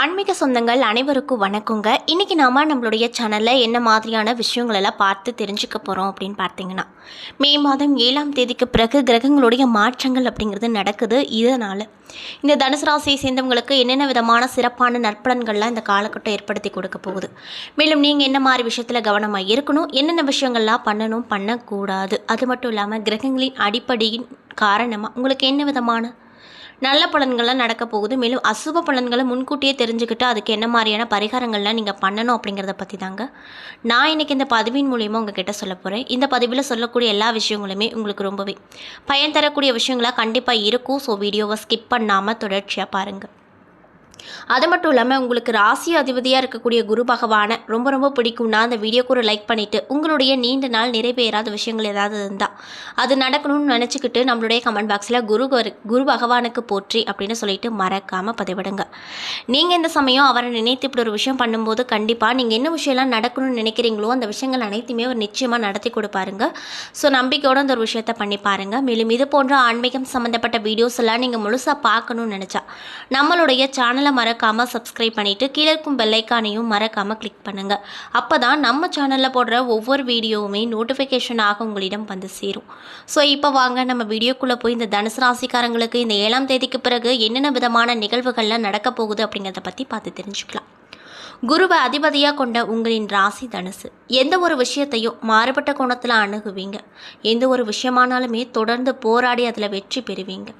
ஆன்மீக சொந்தங்கள் அனைவருக்கும் வணக்கங்க. இன்றைக்கி நாம் நம்மளுடைய சேனலில் என்ன மாதிரியான விஷயங்களெல்லாம் பார்த்து தெரிஞ்சுக்க போகிறோம் அப்படின்னு பார்த்தீங்கன்னா மே மாதம் ஏழாம் தேதிக்கு பிறகு கிரகங்களுடைய மாற்றங்கள் அப்படிங்கிறது நடக்குது. இதனால் இந்த தனுசு ராசியை சேர்ந்தவங்களுக்கு என்னென்ன விதமான சிறப்பான நற்பலன்கள்லாம் இந்த காலகட்டம் ஏற்படுத்தி கொடுக்க போகுது? மேலும் நீங்கள் என்ன மாதிரி விஷயத்தில் கவனமாக இருக்கணும்? என்னென்ன விஷயங்கள்லாம் பண்ணணும்? பண்ணக்கூடாது. அது மட்டும் இல்லாமல் கிரகங்களின் அடிப்படையின் காரணமாக உங்களுக்கு என்ன விதமான நல்ல பலன்கள்லாம் நடக்க போகுது. மேலும் அசுப பலன்களை முன்கூட்டியே தெரிஞ்சுக்கிட்டு அதுக்கு என்ன மாதிரியான பரிகாரங்கள்லாம் நீங்கள் பண்ணணும் அப்படிங்கிறத பற்றி தாங்க. நான் இன்றைக்கி இந்த பதிவின் மூலியமாக உங்ககிட்ட சொல்ல போகிறேன் இந்த பதிவில் சொல்லக்கூடிய எல்லா விஷயங்களுமே உங்களுக்கு ரொம்பவே பயன் தரக்கூடிய விஷயங்களாக கண்டிப்பாக இருக்கும். ஸோ வீடியோவை ஸ்கிப் பண்ணாமல் தொடர்ச்சியாக பாருங்கள் அது மட்டும் இல்லாமல் உங்களுக்கு ராசி அதிபதியாக இருக்கக்கூடிய குரு பகவானை ரொம்ப ரொம்ப பிடிக்கும்னா அந்த வீடியோக்கு ஒரு லைக் பண்ணிவிட்டு உங்களுடைய நீண்ட நாள் நிறைவேறாத விஷயங்கள் ஏதாவது இருந்தால் அது நடக்கணும்னு நினச்சிக்கிட்டு நம்மளுடைய கமெண்ட் பாக்ஸில் குரு குரு பகவானுக்கு போற்றி அப்படின்னு சொல்லிட்டு மறக்காமல் பதிவிடுங்க. நீங்கள் இந்த சமயம் அவரை நினைத்து இப்படி ஒரு விஷயம் பண்ணும்போது கண்டிப்பாக நீங்கள் என்ன விஷயம்லாம் நடக்கணும்னு நினைக்கிறீங்களோ அந்த விஷயங்கள் அனைத்துமே அவர் நிச்சயமாக நடத்தி கொடுப்பாருங்க. ஸோ நம்பிக்கையோட அந்த ஒரு விஷயத்தை பண்ணி பாருங்கள் மேலும் இது போன்ற ஆன்மீகம் சம்மந்தப்பட்ட வீடியோஸ் எல்லாம் நீங்கள் முழுசாக பார்க்கணும்னு நினச்சா நம்மளுடைய சேனல் மறக்காமல் சப்ஸ்கிரைப் பண்ணிவிட்டு கீழே இருக்கும் பெல்லைக்கானையும் மறக்காமல் கிளிக் பண்ணுங்கள் அப்போ தான் நம்ம சேனலில் போடுற ஒவ்வொரு வீடியோவுமே நோட்டிஃபிகேஷன் ஆக உங்களிடம் வந்து சேரும். ஸோ இப்போ வாங்க நம்ம வீடியோக்குள்ளே போய் இந்த தனுசு ராசிக்காரங்களுக்கு இந்த ஏழாம் தேதிக்கு பிறகு என்னென்ன விதமான நிகழ்வுகள்லாம் நடக்க போகுது அப்படிங்கிறத பற்றி பார்த்து தெரிஞ்சுக்கலாம். குருவை அதிபதியாக கொண்ட உங்களின் ராசி தனுசு எந்த ஒரு விஷயத்தையும் மாறுபட்ட கோணத்தில் அணுகுவீங்க. எந்த ஒரு விஷயமானாலுமே தொடர்ந்து போராடி அதில் வெற்றி பெறுவீங்க.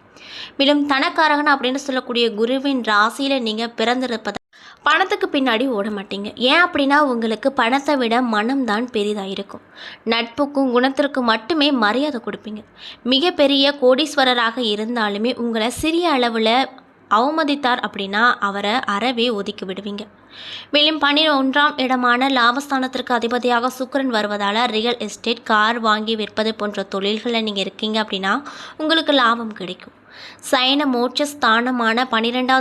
மேலும் தனக்காரகன் அப்படின்னு சொல்லக்கூடிய குருவின் ராசியில் நீங்கள் பிறந்திருப்பதை பணத்துக்கு பின்னாடி ஓட மாட்டீங்க. ஏன் அப்படின்னா உங்களுக்கு பணத்தை விட மனம்தான் பெரிதாக இருக்கும். நட்புக்கும் குணத்திற்கும் மட்டுமே மரியாதை கொடுப்பீங்க. மிகப்பெரிய கோடீஸ்வரராக இருந்தாலுமே உங்களை சிறிய அளவில் அவமதித்தார் அப்படின்னா அவரை அறவே ஒதுக்கி விடுவீங்க. மேலும் பன்னிரொன்றாம் இடமான லாபஸ்தானத்திற்கு அதிபதியாக சுக்கரன் வருவதால் ரியல் எஸ்டேட் கார் வாங்கி விற்பது போன்ற தொழில்களில் நீங்கள் இருக்கீங்க அப்படின்னா உங்களுக்கு லாபம் கிடைக்கும். சயன மோட்ச ஸ்தானமான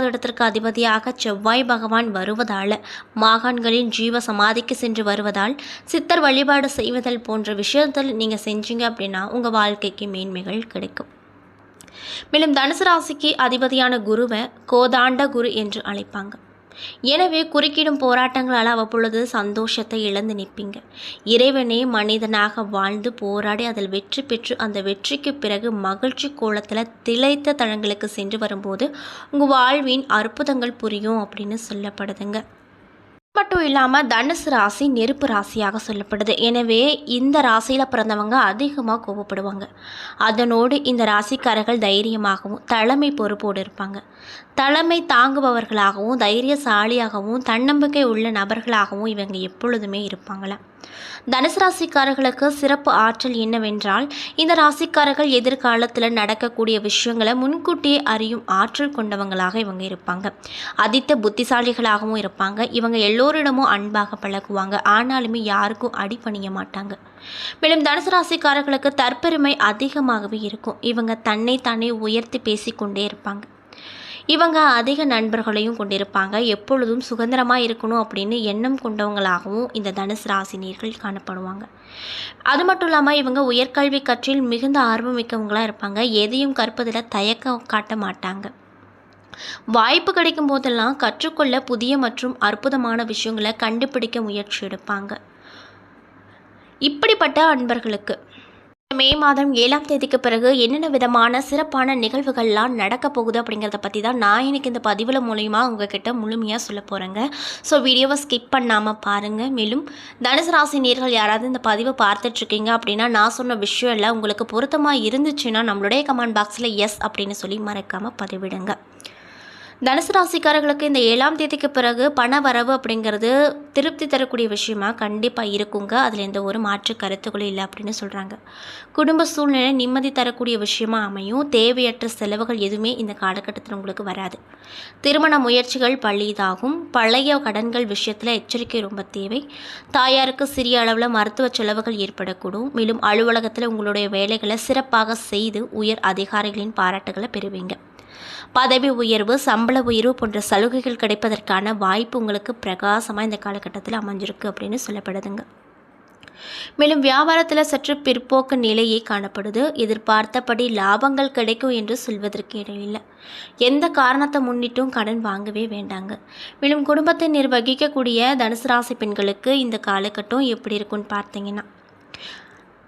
இடத்திற்கு அதிபதியாக செவ்வாய் பகவான் வருவதால் மாகாண்களின் ஜீவ சமாதிக்கு சென்று வருவதால் சித்தர் வழிபாடு செய்வதல் போன்ற விஷயத்தில் நீங்கள் செஞ்சீங்க அப்படின்னா உங்கள் வாழ்க்கைக்கு மேன்மைகள் கிடைக்கும். மேலும் தனுசு ராசிக்கு அதிபதியான குருவை கோதாண்ட குரு என்று அழைப்பாங்க. எனவே குறுக்கிடும் போராட்டங்களால் அவ்வப்பொழுது சந்தோஷத்தை இழந்து நிற்பீங்க. இறைவனே மனிதனாக வாழ்ந்து போராடி அதில் வெற்றி பெற்று அந்த வெற்றிக்கு பிறகு மகிழ்ச்சி கோலத்தில் திளைத்த தளங்களுக்கு சென்று வரும்போது உங்கள் வாழ்வின் அற்புதங்கள் புரியும் அப்படின்னு சொல்லப்படுதுங்க. மட்டும் இல்லாமல் தனுசு ராசி நெருப்பு ராசியாக சொல்லப்படுது. எனவே இந்த ராசியில் பிறந்தவங்க அதிகமாக கோபப்படுவாங்க. அதனோடு இந்த ராசிக்காரர்கள் தைரியமாகவும் தலைமை பொறுப்போடு இருப்பாங்க. தலைமை தாங்குபவர்களாகவும் தைரியசாலியாகவும் தன்னம்பிக்கை உள்ள நபர்களாகவும் இவங்க எப்பொழுதுமே இருப்பாங்களாம் தனுசு ராசிக்காரர்களுக்கு சிறப்பு ஆற்றல் என்னவென்றால் இந்த ராசிக்காரர்கள் எதிர்காலத்தில் நடக்கக்கூடிய விஷயங்களை முன்கூட்டியே அறியும் ஆற்றல் கொண்டவங்களாக இவங்க இருப்பாங்க. அதித்த புத்திசாலிகளாகவும் இருப்பாங்க. இவங்க எல்லோரிடமும் அன்பாக பழகுவாங்க. ஆனாலுமே யாருக்கும் அடிபணிய மாட்டாங்க. மேலும் தனுசு ராசிக்காரர்களுக்கு தற்பெருமை அதிகமாகவே இருக்கும். இவங்க தன்னை தானே உயர்த்தி பேசிக்கொண்டே இருப்பாங்க. இவங்க அதிக நண்பர்களையும் கொண்டிருப்பாங்க. எப்பொழுதும் சுதந்திரமாக இருக்கணும் அப்படின்னு எண்ணம் கொண்டவங்களாகவும் இந்த தனுசு ராசினியர்கள் காணப்படுவாங்க. அது மட்டும் இல்லாமல் இவங்க உயர்கல்வி கற்றில் மிகுந்த ஆர்வம் மிக்கவங்களாக இருப்பாங்க. எதையும் கற்பதில் தயக்கம் காட்ட மாட்டாங்க. வாய்ப்பு கிடைக்கும் போதெல்லாம் கற்றுக்கொள்ள புதிய மற்றும் அற்புதமான விஷயங்களை கண்டுபிடிக்க முயற்சி எடுப்பாங்க. இப்படிப்பட்ட அன்பர்களுக்கு மே மாதம் ஏழாம் தேதிக்கு பிறகு என்னென்ன விதமான சிறப்பான நிகழ்வுகள்லாம் நடக்க போகுது அப்படிங்கிறத பற்றி தான் நான் எனக்கு இந்த பதிவில் மூலயமா உங்ககிட்ட முழுமையாக சொல்ல போகிறேங்க ஸோ வீடியோவை ஸ்கிப் பண்ணாமல் பாருங்கள் மேலும் தனுசு ராசி நேர்கள் யாராவது இந்த பதிவை பார்த்துட்ருக்கீங்க அப்படின்னா நான் சொன்ன விஷயம் எல்லாம் உங்களுக்கு பொருத்தமாக இருந்துச்சுன்னா நம்மளுடைய கமெண்ட் பாக்ஸில் எஸ் அப்படின்னு சொல்லி மறக்காமல் பதிவிடுங்க. தனுசு ராசிக்காரர்களுக்கு இந்த ஏழாம் தேதிக்கு பிறகு பண வரவு அப்படிங்கிறது திருப்தி தரக்கூடிய விஷயமா? கண்டிப்பாக இருக்குங்க. அதில் எந்த ஒரு மாற்று கருத்துக்களும் இல்லை அப்படின்னு சொல்கிறாங்க குடும்ப சூழ்நிலை நிம்மதி தரக்கூடிய விஷயமா அமையும். தேவையற்ற செலவுகள் எதுவுமே இந்த காலகட்டத்தில் உங்களுக்கு வராது. திருமண முயற்சிகள் பள்ளிதாகும் பழைய கடன்கள் விஷயத்தில் எச்சரிக்கை ரொம்ப தேவை. தாயாருக்கு சிறிய அளவில் மருத்துவ செலவுகள் ஏற்படக்கூடும். மேலும் அலுவலகத்தில் உங்களுடைய வேலைகளை சிறப்பாக செய்து உயர் அதிகாரிகளின் பாராட்டுகளை பெறுவீங்க. பதவி உயர்வு சம்பள உயர்வு போன்ற சலுகைகள் கிடைப்பதற்கான வாய்ப்பு உங்களுக்கு பிரகாசமாக இந்த காலகட்டத்தில் அமைஞ்சிருக்கு அப்படின்னு சொல்லப்படுதுங்க. மேலும் வியாபாரத்தில் சற்று பிற்போக்கு நிலையே காணப்படுது. எதிர்பார்த்தபடி லாபங்கள் கிடைக்கும் என்று சொல்வதற்கு இடையில்லை எந்த காரணத்தை முன்னிட்டும் கடன் வாங்கவே வேண்டாங்க. மேலும் குடும்பத்தை நிர்வகிக்கக்கூடிய தனுசு ராசி பெண்களுக்கு இந்த காலகட்டம் எப்படி இருக்கும்னு பார்த்தீங்கன்னா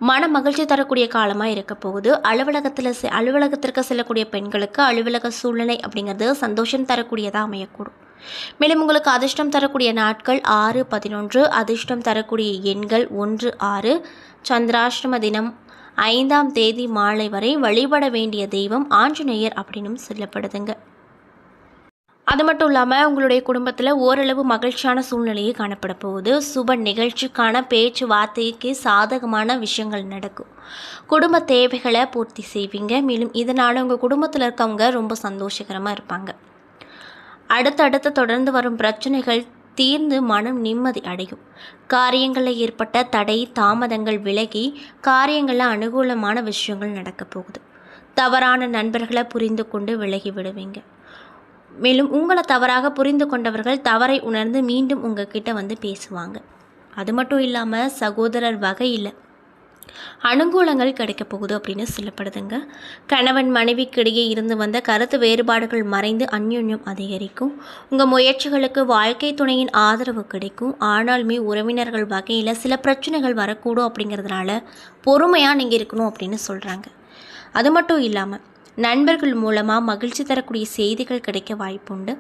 மன மகிழ்ச்சி தரக்கூடிய காலமாக இருக்க போகுது. அலுவலகத்தில் செ அலுவலகத்திற்கு செல்லக்கூடிய பெண்களுக்கு அலுவலக சூழ்நிலை அப்படிங்கிறது சந்தோஷம் தரக்கூடியதாக அமையக்கூடும். மேலும் உங்களுக்கு அதிர்ஷ்டம் தரக்கூடிய நாட்கள் ஆறு பதினொன்று அதிர்ஷ்டம் தரக்கூடிய எண்கள் ஒன்று ஆறு. சந்திராஷ்டம தினம் ஐந்தாம் தேதி மாலை வரை வழிபட வேண்டிய தெய்வம் ஆஞ்சநேயர் அப்படின்னும் சொல்லப்படுதுங்க. அது மட்டும் இல்லாமல் உங்களுடைய குடும்பத்தில் ஓரளவு மகிழ்ச்சியான சூழ்நிலையே காணப்பட போகுது. சுப நிகழ்ச்சிக்கான பேச்சுவார்த்தைக்கு சாதகமான விஷயங்கள் நடக்கும். குடும்ப தேவைகளை பூர்த்தி செய்வீங்க. மேலும் இதனால் உங்கள் குடும்பத்தில் இருக்கவங்க ரொம்ப சந்தோஷகரமாக இருப்பாங்க. அடுத்தடுத்து தொடர்ந்து வரும் பிரச்சனைகள் தீர்ந்து மனம் நிம்மதி அடையும். காரியங்களில் ஏற்பட்ட தடை தாமதங்கள் விலகி காரியங்களில் அனுகூலமான விஷயங்கள் நடக்கப் போகுது. தவறான நண்பர்களை புரிந்து கொண்டு விலகி விடுவீங்க. மேலும் உங்களை தவறாக புரிந்து கொண்டவர்கள் தவறை உணர்ந்து மீண்டும் உங்ககிட்ட வந்து பேசுவாங்க. அது மட்டும் இல்லாமல் சகோதரர் வகையில் அனுகூலங்கள் கிடைக்க போகுது அப்படின்னு சொல்லப்படுதுங்க. கணவன் மனைவிக்கிடையே இருந்து வந்த கருத்து வேறுபாடுகள் மறைந்து அந்யுன்யம் அதிகரிக்கும். உங்கள் முயற்சிகளுக்கு வாழ்க்கை துணையின் ஆதரவு கிடைக்கும். ஆனாலுமே உறவினர்கள் வகையில் சில பிரச்சனைகள் வரக்கூடும் அப்படிங்கிறதுனால பொறுமையாக நீங்கள் இருக்கணும் அப்படின்னு சொல்கிறாங்க அது மட்டும் இல்லாமல் நண்பர்கள் மூலமாக மகிழ்ச்சி தரக்கூடிய செய்திகள் கிடைக்க வாய்ப்புண்டு.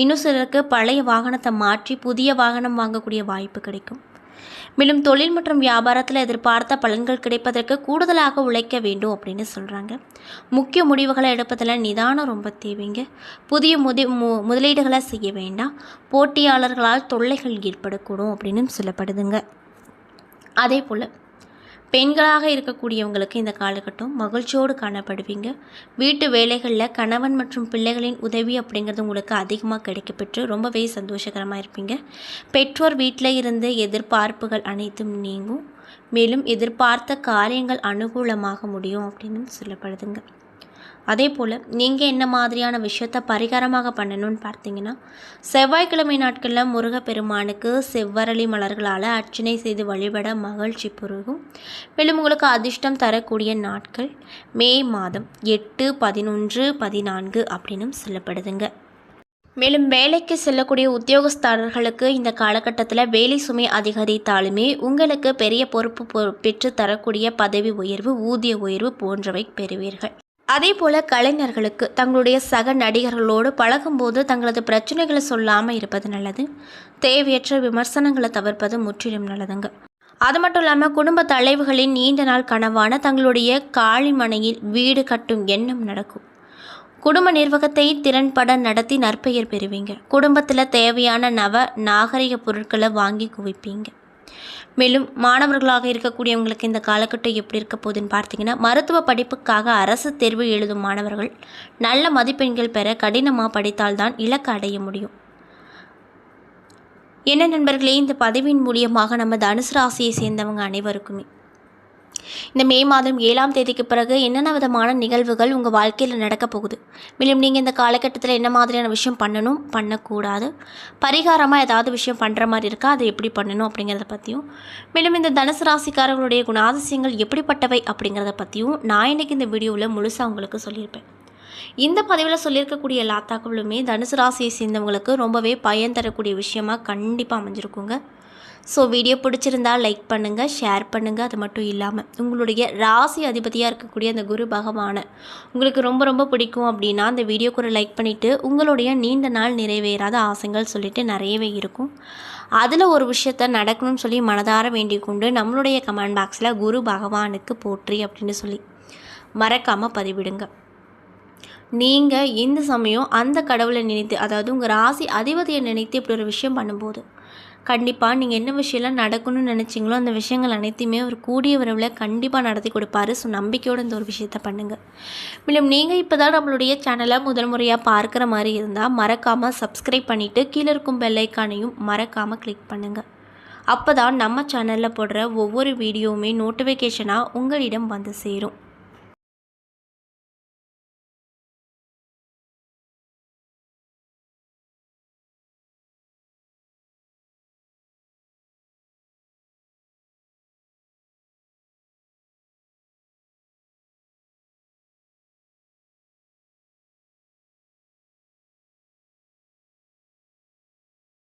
இன்னும் சிலருக்கு பழைய வாகனத்தை மாற்றி புதிய வாகனம் வாங்கக்கூடிய வாய்ப்பு கிடைக்கும். மேலும் தொழில் மற்றும் வியாபாரத்தில் எதிர்பார்த்த பலன்கள் கிடைப்பதற்கு கூடுதலாக உழைக்க வேண்டும் அப்படின்னு சொல்கிறாங்க முக்கிய முடிவுகளை எடுப்பதில் நிதானம் ரொம்ப தேவைங்க. புதிய முதி மு முதலீடுகளை செய்ய வேண்டாம். போட்டியாளர்களால் தொல்லைகள் ஏற்படக்கூடும் அப்படின்னு சொல்லப்படுதுங்க. அதே போல் பெண்களாக இருக்கக்கூடியவங்களுக்கு இந்த காலகட்டம் மகிழ்ச்சியோடு காணப்படுவீங்க. வீட்டு வேலைகளில் கணவன் மற்றும் பிள்ளைகளின் உதவி அப்படிங்கிறது உங்களுக்கு அதிகமாக கிடைக்கப்பெற்று ரொம்பவே சந்தோஷகரமாக இருப்பீங்க. பெற்றோர் வீட்டில் இருந்து எதிர்பார்ப்புகள் அனைத்தும் நீங்கும். மேலும் எதிர்பார்த்த காரியங்கள் அனுகூலமாக முடியும் அப்படின்னு சொல்லப்படுதுங்க. அதே போல் நீங்கள் என்ன மாதிரியான விஷயத்த பரிகாரமாக பண்ணணும்னு பார்த்தீங்கன்னா செவ்வாய்க்கிழமை நாட்களில் முருகப்பெருமானுக்கு செவ்வரளி மலர்களால் அர்ச்சனை செய்து வழிபட மகிழ்ச்சி புருகும். மேலும் உங்களுக்கு அதிர்ஷ்டம் தரக்கூடிய நாட்கள் மே மாதம் எட்டு பதினொன்று பதினான்கு அப்படின்னும் சொல்லப்படுதுங்க. மேலும் வேலைக்கு செல்லக்கூடிய உத்தியோகஸ்தாரர்களுக்கு இந்த காலகட்டத்தில் வேலை சுமை அதிகரித்தாலுமே உங்களுக்கு பெரிய பொறுப்பு பெற்று தரக்கூடிய பதவி உயர்வு ஊதிய உயர்வு போன்றவை பெறுவீர்கள். அதே போல் கலைஞர்களுக்கு தங்களுடைய சக நடிகர்களோடு பழகும்போது தங்களது பிரச்சனைகளை சொல்லாமல் இருப்பது நல்லது. தேவையற்ற விமர்சனங்களை தவிர்ப்பது முற்றிலும் நல்லதுங்க. அது மட்டும் இல்லாமல் குடும்ப தலைவுகளின் நீண்ட நாள் கனவான தங்களுடைய காளிமனையில் வீடு கட்டும் எண்ணம் நடக்கும். குடும்ப நிர்வாகத்தை திறன்பட நடத்தி நற்பெயர் பெறுவீங்க. குடும்பத்தில் தேவையான நவ நாகரிக பொருட்களை வாங்கி குவிப்பீங்க. மேலும் மாணவர்களாக இருக்கக்கூடியவங்களுக்கு இந்த காலகட்டம் எப்படி இருக்க போகுதுன்னு பார்த்தீங்கன்னா மருத்துவ படிப்புக்காக அரசு தேர்வு எழுதும் மாணவர்கள் நல்ல மதிப்பெண்கள் பெற கடினமாக படித்தால்தான் இலக்கு அடைய முடியும். என்ன நண்பர்களே இந்த பதவியின் மூலியமாக நம்ம தனுசு ராசியை சேர்ந்தவங்க அனைவருக்குமே இந்த மே மாதம் ஏழாம் தேதிக்கு பிறகு என்னென்ன விதமான நிகழ்வுகள் உங்கள் வாழ்க்கையில் நடக்க போகுது? மேலும் நீங்கள் இந்த காலகட்டத்தில் என்ன மாதிரியான விஷயம் பண்ணணும் பண்ணக்கூடாது? பரிகாரமாக ஏதாவது விஷயம் பண்ணுற மாதிரி இருக்கா? அதை எப்படி பண்ணணும் அப்படிங்கிறத பற்றியும் மேலும் இந்த தனுசு ராசிக்காரர்களுடைய குணாதிசயங்கள் எப்படிப்பட்டவை அப்படிங்கிறத பற்றியும் நான் இன்றைக்கி இந்த வீடியோவில் முழுசாக உங்களுக்கு சொல்லியிருப்பேன். இந்த பதிவில் சொல்லியிருக்கக்கூடிய எல்லா தகவலுமே தனுசு ராசியை சேர்ந்தவங்களுக்கு ரொம்பவே பயன் தரக்கூடிய விஷயமாக கண்டிப்பாக அமைஞ்சிருக்குங்க. ஸோ வீடியோ பிடிச்சிருந்தா லைக் பண்ணுங்கள் ஷேர் பண்ணுங்கள் அது மட்டும் இல்லாமல் உங்களுடைய ராசி அதிபதியாக இருக்கக்கூடிய அந்த குரு பகவானை உங்களுக்கு ரொம்ப ரொம்ப பிடிக்கும் அப்படின்னா அந்த வீடியோக்கு ஒரு லைக் பண்ணிவிட்டு உங்களுடைய நீண்ட நாள் நிறைவேறாத ஆசைகள் சொல்லிட்டு நிறையவே இருக்கும். அதில் ஒரு விஷயத்த நடக்கணும்னு சொல்லி மனதார வேண்டிக் கொண்டு நம்மளுடைய கமெண்ட் பாக்ஸில் குரு பகவானுக்கு போற்றி அப்படின்னு சொல்லி மறக்காமல் பதிவிடுங்க. நீங்கள் இந்த சமயம் அந்த கடவுளை நினைத்து அதாவது உங்கள் ராசி அதிபதியை நினைத்து இப்படி ஒரு விஷயம் பண்ணும்போது கண்டிப்பாக நீங்கள் என்ன விஷயம்லாம் நடக்கணும்னு நினச்சிங்களோ அந்த விஷயங்கள் அனைத்தையுமே அவர் கூடிய விரைவில் கண்டிப்பாக நடத்தி கொடுப்பாரு. ஸோ நம்பிக்கையோடு இந்த ஒரு விஷயத்த பண்ணுங்கள் மேலும் நீங்கள் இப்போ தான் நம்மளுடைய சேனலை முதல் முறையாக பார்க்குற மாதிரி இருந்தால் மறக்காமல் சப்ஸ்கிரைப் பண்ணிவிட்டு கீழே இருக்கும் பெல்லைக்கானையும் மறக்காமல் கிளிக் பண்ணுங்கள் அப்போ தான் நம்ம சேனலில் போடுற ஒவ்வொரு வீடியோவுமே நோட்டிஃபிகேஷனாக உங்களிடம் வந்து சேரும்.